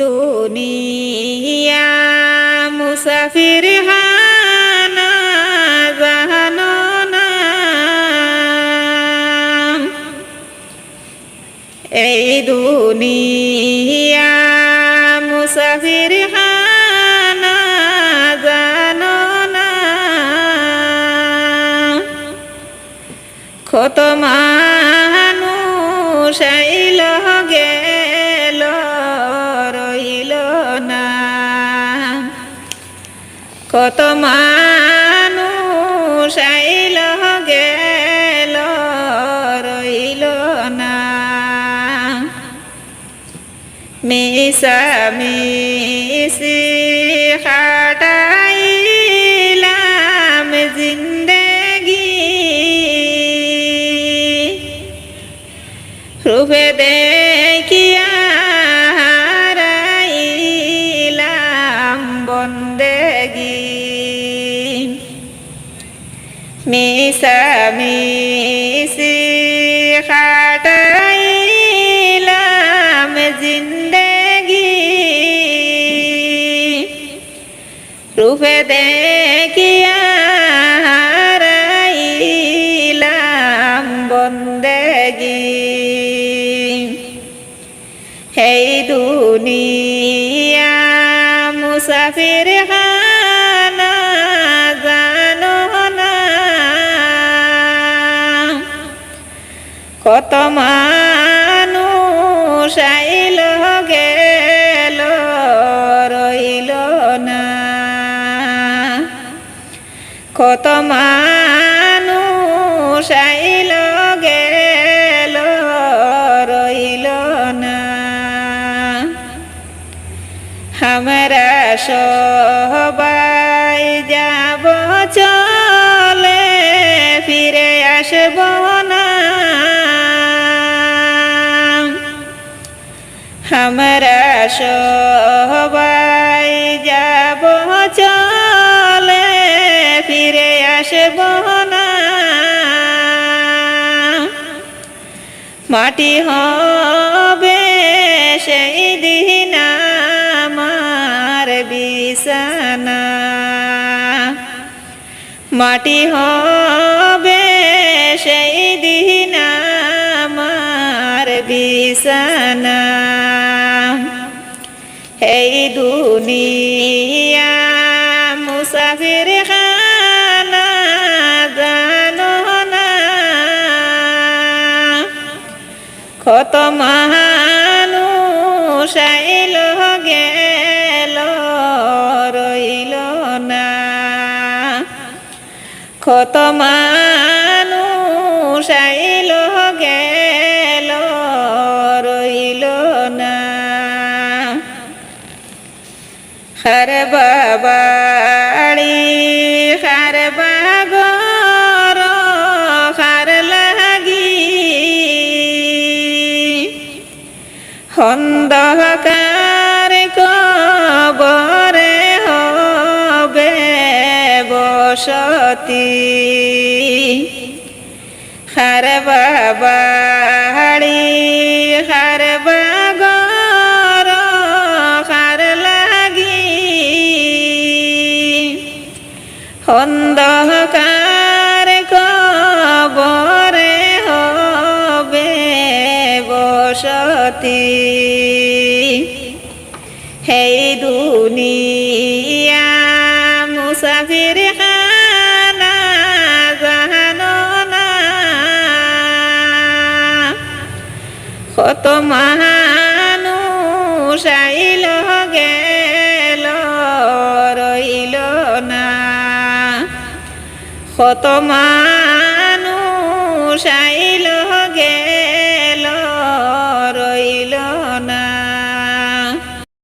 দুনিয়া মুসাফির হানা জানো না এই দুনিয়া মুসাফির হানা কত মানুষ আইল গেল রইল না। মিশা মিশি খাটাইলাম মিশা খাটাইলাম জিন্দগি রূপে দেখিয়া হারাইলাম বন্দেগি হেই দুনিয়া মুসাফির কত মানুষ আইল, গেল, রইল না। কত মানুষ আইল, গেল, রইল না। আমরা সবাই যাব চলে, ফিরে আসব আমরা সবাই যাব চলে, ফিরে আসব না। মাটি হবে সেই দিন আমার বিছানা। মাটি হবে সেই দিন আমার বিছানা। দুনিয়া মুসাফির খানা জানো না কত মানুষ আইল গেল রইল না। কত মানুষ আইল খার বাবাড়ি খার বাগর খার লাগি অন্ধকার কবরে হবে বসতি খার অন্ধকার কবরে হবে বসতি। হেই দুনিয়া মুসাফির খানা জাহানো না। কত মানুষ কত মানুষ আইল গেল